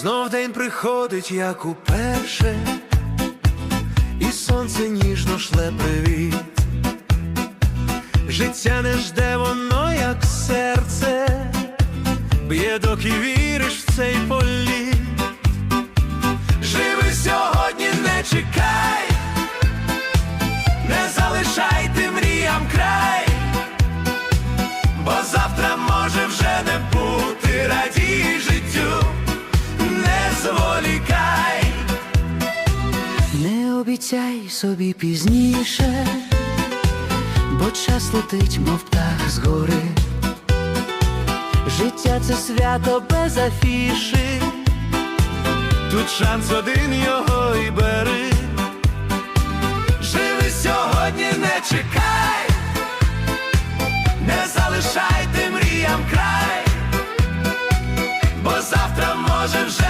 Знов день приходить, як уперше, і сонце ніжно шле привіт. Життя не жде воно, як серце, б'є, доки віриш в цей політ. Обіцяй собі пізніше, бо час летить, мов птах з гори. Життя це свято без афіши. Тут шанс один його і бери. Живи сьогодні, не чекай, не залишайте мріям край, бо завтра може вже